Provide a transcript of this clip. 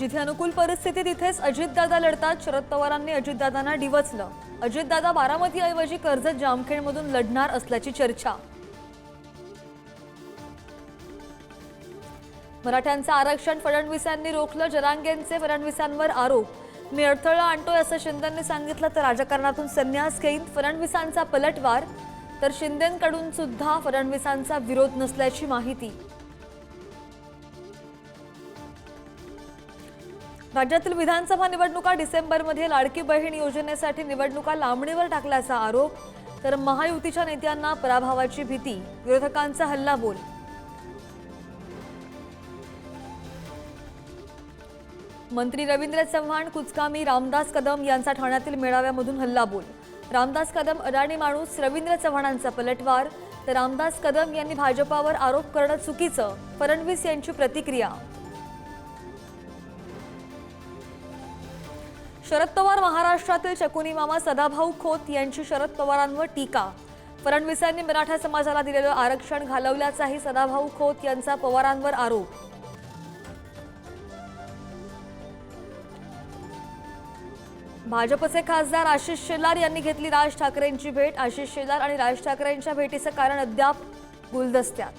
जिथे अनुकूल परिस्थिती तिथेच अजितदादा लढतात. शरद पवारांनी अजितदादांना डिवचलं. अजितदादा बारामतीऐवजी कर्जत जामखेडमधून लढणार असल्याची चर्चा. मराठ्यांचं आरक्षण फडणवीसांनी रोखलं जरांगेंचे फडणवीसांवर आरोप. मी अडथळा आणतोय असं शिंदेंनी सांगितलं तर राजकारणातून संन्यास घेईन. फडणवीसांचा पलटवार तर शिंदेंकडून सुद्धा फडणवीसांचा विरोध नसल्याची माहिती. राज्यातील विधानसभा निवडणुका डिसेंबरमध्ये लाडकी बहीण योजनेसाठी निवडणुका लांबणीवर टाकल्याचा आरोप तर महायुतीच्या नेत्यांना पराभवाची भीती विरोधकांचा हल्लाबोल मंत्री रवींद्र चव्हाण कुचकामी रामदास कदम यांचा ठाण्यातील मेळाव्यामधून हल्लाबोल रामदास कदम अडाणी माणूस रवींद्र चव्हाणांचा पलटवार तर रामदास कदम यांनी भाजपावर आरोप करणं चुकीचं फडणवीस यांची प्रतिक्रिया. शरद पवार महाराष्ट्रातील शकुनी मामा सदाभाऊ खोत यांची शरद पवारांवर टीका. फडणवीसांनी मराठा समाजाला दिलेलं आरक्षण घालवल्याचाही सदाभाऊ खोत यांचा पवारांवर आरोप. भाजपचे खासदार आशिष शेलार यांनी घेतली राज ठाकरेंची भेट. आशिष शेलार आणि राज ठाकरेंच्या भेटीचं कारण अद्याप गुलदस्त्यात.